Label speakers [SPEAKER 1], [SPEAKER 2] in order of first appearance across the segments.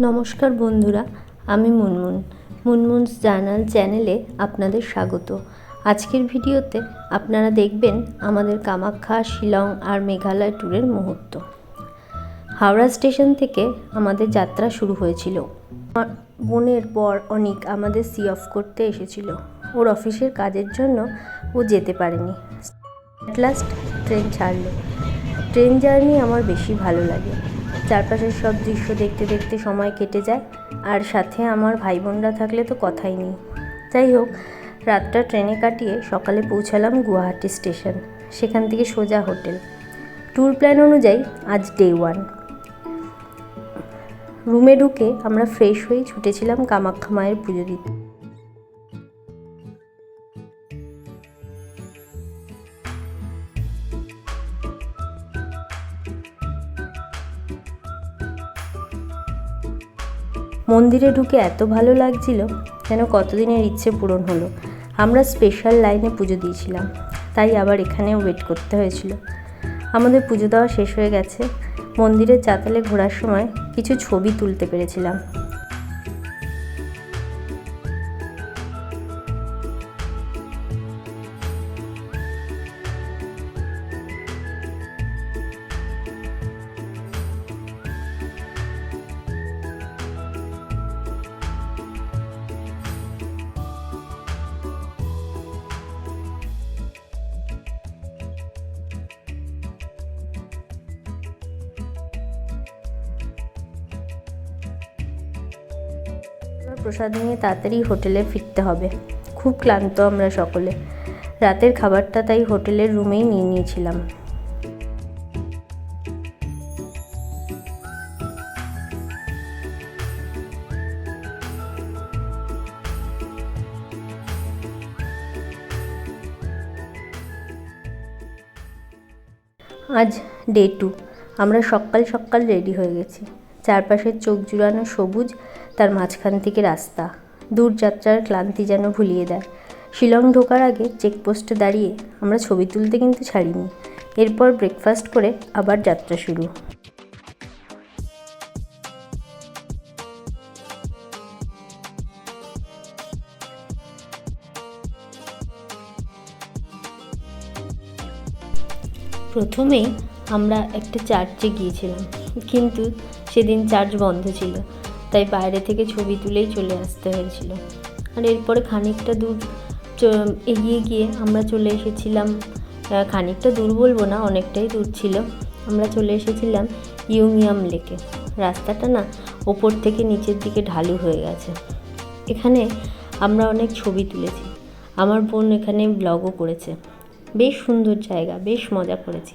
[SPEAKER 1] নমস্কার বন্ধুরা, আমি মুনমুন। মুনমুনস জার্নাল চ্যানেলে আপনাদের স্বাগত। আজকের ভিডিওতে আপনারা দেখবেন আমাদের কামাখ্যা, শিলং আর মেঘালয় ট্যুরের মুহূর্ত। হাওড়া স্টেশন থেকে আমাদের যাত্রা শুরু হয়েছিল। আমার বোনের বর অনিক আমাদের সি অফ করতে এসেছিল। ওর অফিসের কাজের জন্য ও যেতে পারেনি। অ্যাট লাস্ট ট্রেন ছাড়লো। ট্রেন জার্নি আমার বেশি ভালো লাগে। চারপাশের সব দৃশ্য দেখতে দেখতে সময় কেটে যায়, আর সাথে আমার ভাই বোনরা থাকলে তো কথাই নেই। যাই হোক, রাতটা ট্রেনে কাটিয়ে সকালে পৌঁছালাম গুয়াহাটি স্টেশন, সেখান থেকে সোজা হোটেল। ট্যুর প্ল্যান অনুযায়ী আজ ডে ওয়ান। রুমে ঢুকে আমরা ফ্রেশ হয়ে ছুটেছিলাম কামাখ্যা মায়ের পুজো দিতে। মন্দিরে ঢুকে এত ভালো লাগছিল যেন কতদিনের ইচ্ছে পূরণ হলো। আমরা স্পেশাল লাইনে পুজো দিয়েছিলাম, তাই আবার এখানেও ওয়েট করতে হয়েছিল। আমাদের পুজো দেওয়া শেষ হয়ে গেছে। মন্দিরের চাতালে ঘোরার সময় কিছু ছবি তুলতে পেরেছিলাম। প্রসাদ নিয়ে তাড়াতাড়ি হোটেলে ফিরতে হবে। খুব ক্লান্ত আমরা সকলে। রাতের খাবারটা তাই হোটেলের রুমেই নিয়ে নিয়েছিলাম। আজ ডে টু। আমরা সকাল সকাল রেডি হয়ে গেছি। চারপাশের চোখ জুড়ানো সবুজ, তার মাঝখান থেকে রাস্তা। দূরযাত্রার ক্লান্তি যেন ভুলিয়ে দেয়। শিলং ঢোকার আগে চেকপোস্টে দাঁড়িয়ে আমরা ছবি তুলতে কিন্তু ছাড়িনি। এরপর ব্রেকফাস্ট করে আবার যাত্রা শুরু। প্রথমেই আমরা একটা চার্চে গিয়েছিলাম। কিন্তু সেদিন চার্চ বন্ধ ছিল, তাই বাইরে থেকে ছবি তুলেই চলে আসতে হয়েছিল। আর এরপরে খানিকটা দূর এগিয়ে গিয়ে আমরা চলে এসেছিলাম খানিকটা দূর বলব না, অনেকটাই দূর ছিল। আমরা চলে এসেছিলাম ইউমিয়াম লেকে। রাস্তাটা না ওপর থেকে নিচের দিকে ঢালু হয়ে গেছে। এখানে আমরা অনেক ছবি তুলেছি। আমার বোন এখানে ব্লগও করেছে। বেশ সুন্দর জায়গা, বেশ মজা করেছি।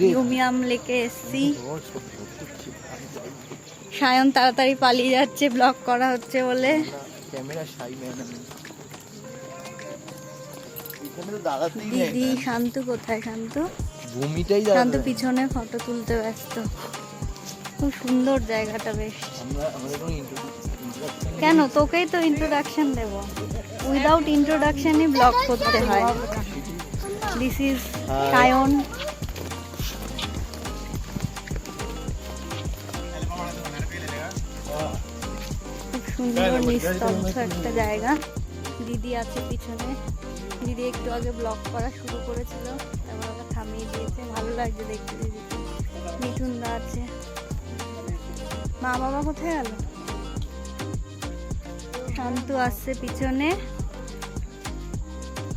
[SPEAKER 2] ইউমিয়াম লেকে এসছি। সায়ন তাড়াতাড়ি পালিয়ে যাচ্ছে ব্লক করা হচ্ছে বলে। দিদি শান্তু কোথায় শান্তু?
[SPEAKER 3] ভূমিটাই
[SPEAKER 2] শান্তু পিছনে ফটো তুলতে ব্যস্ত। খুব সুন্দর জায়গাটা বেশ।
[SPEAKER 3] কেন?
[SPEAKER 2] তোকেই তো ইন্ট্রোডাকশন দেব। উইদাউট ইন্ট্রোডাকশনই ব্লগ করতে হয়। This is Sayan. সুন্দর নিস্তব্ধ একটা জায়গা। দিদি আছে পিছনে। দিদি একটু আগে ব্লগ করা শুরু করেছিল তারপর আবার থামিয়ে দিয়েছে। ভালো লাগছে দেখতে দিদি। মিঠুন দা আছে। মা বাবা কোথায় গেল? শান্তু আসছে পিছনে।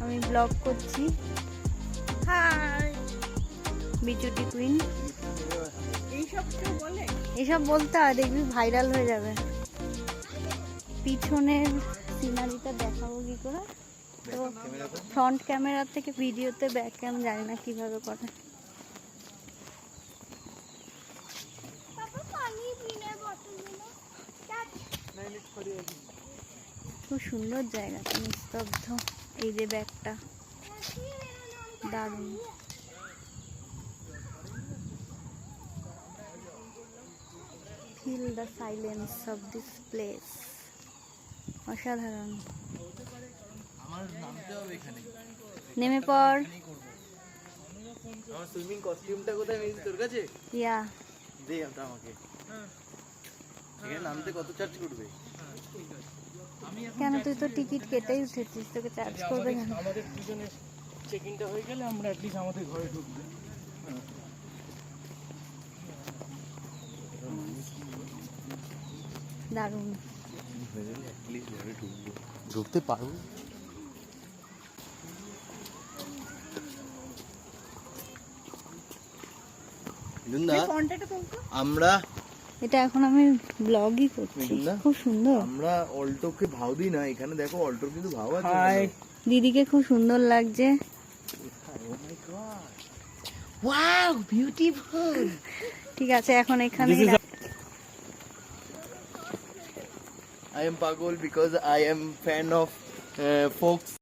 [SPEAKER 2] আমি ব্লগ করছি। বিচুটি কুইন। এইসব বলতে হয় দেখবি ভাইরাল হয়ে যাবে। পিছনের সিনারিটা দেখাবো কী করে? তো ফ্রন্ট ক্যামেরার থেকে ভিডিওতে ব্যাক ক্যাম জানি না কীভাবে করে। খুব সুন্দর জায়গাটা, নিস্তব্ধ। এই যে ব্যাগটা। দারুণ। Feel the silence of this place অসাধারণ। নেমে পড়।
[SPEAKER 3] আমার সুইমিং কস্টিউমটা কোথায় তোর কাছে?
[SPEAKER 2] ইয়া।
[SPEAKER 3] দে ওটা আমাকে। এখানে নামতে কত চার্জ করবে?
[SPEAKER 2] কেন তুই তো টিকিট কেটেই উঠেছিস তোকে চার্জ করবে কেন?
[SPEAKER 4] আমাদের দুজনের চেকিংটা হয়ে গেলে আমরা অ্যাটলিস্ট আমাদের ঘরে ঢুকবো।
[SPEAKER 2] দারুণ।
[SPEAKER 3] ঢুকতে পারব? আমরা
[SPEAKER 2] এটা এখন আমি ব্লগই করছি। খুব সুন্দর।
[SPEAKER 3] আমরা অল্টোকে ভাও দিই না এখানে দেখো অল্টোর কিন্তু ভাও আছে
[SPEAKER 2] দিদিকে খুব সুন্দর লাগছে।
[SPEAKER 3] ওয়াও বিউটিফুল
[SPEAKER 2] ঠিক আছে এখন এখানে
[SPEAKER 3] I am Pagol because I am fan of uh, folks.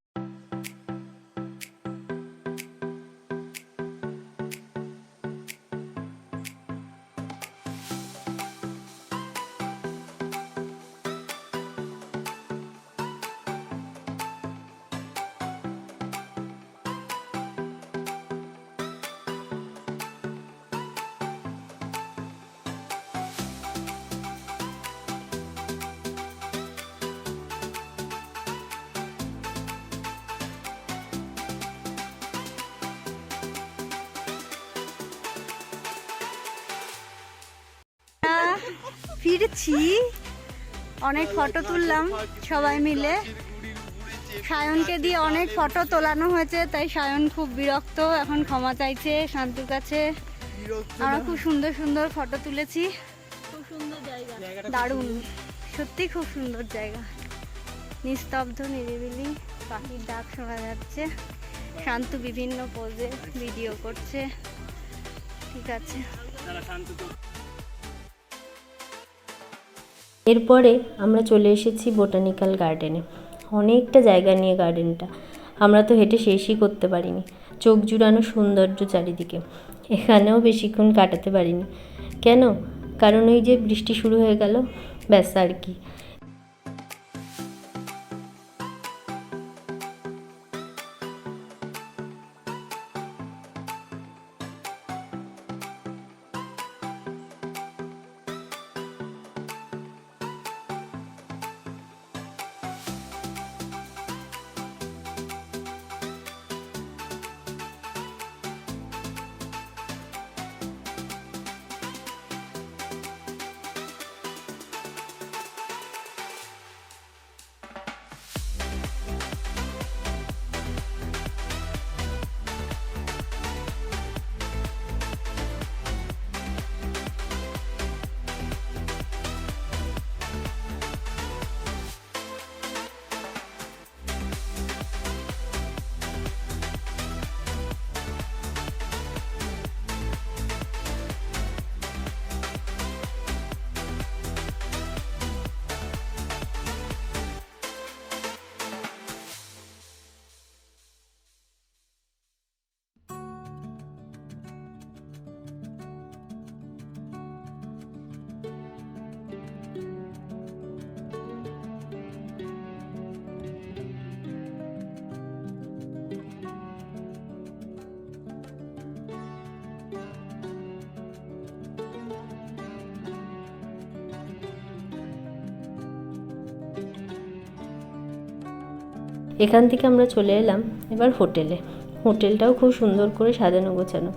[SPEAKER 2] ফিরছি। অনেক ফটো তুললাম সবাই মিলে। সায়নকে দিয়ে অনেক ফটো তোলানো হয়েছে, তাই সায়ন খুব বিরক্ত, এখন ক্ষমা চাইছে শান্তুর কাছে। আমরা খুব সুন্দর সুন্দর ফটো তুলেছি। খুব সুন্দর জায়গা দারুণ। সত্যি খুব সুন্দর জায়গা। নিস্তব্ধ, নিরিবিলি, পাখির ডাক শোনা যাচ্ছে। শান্তু বিভিন্ন পোজে ভিডিও করছে। ঠিক আছে।
[SPEAKER 1] এরপরে আমরা চলে এসেছি বোটানিক্যাল গার্ডেনে। অনেকটা জায়গা নিয়ে গার্ডেনটা। আমরা তো হেঁটে শেষই করতে পারিনি। চোখ জুড়ানো সৌন্দর্য চারিদিকে। এখানেও বেশিক্ষণ কাটাতে পারিনি। কেন? কারণ ওই যে বৃষ্টি শুরু হয়ে গেল। ব্যাস আর কি। এখান থেকে আমরা চলে এলাম এবার হোটেলে। হোটেলটাও খুব সুন্দর করে সাজানো গোছানো।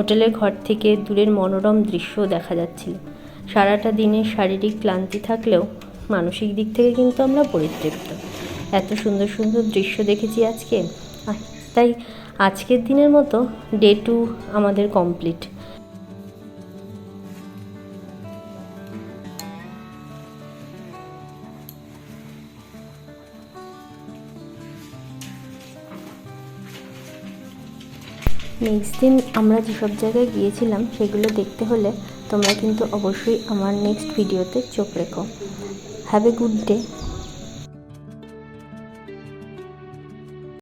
[SPEAKER 1] হোটেলের ঘর থেকে দূরের মনোরম দৃশ্য দেখা যাচ্ছিল। সারাটা দিনে শারীরিক ক্লান্তি থাকলেও মানসিক দিক থেকে কিন্তু আমরা পরিতৃপ্ত। এত সুন্দর সুন্দর দৃশ্য দেখেছি আজকে। তাই আজকের দিনের মতো ডে টু আমাদের কমপ্লিট। নেক্সট দিন আমরা যেসব জায়গায় গিয়েছিলাম, সেগুলো দেখতে হলে তোমরা কিন্তু অবশ্যই আমার নেক্সট ভিডিওতে চোখ রেখো। Have a good day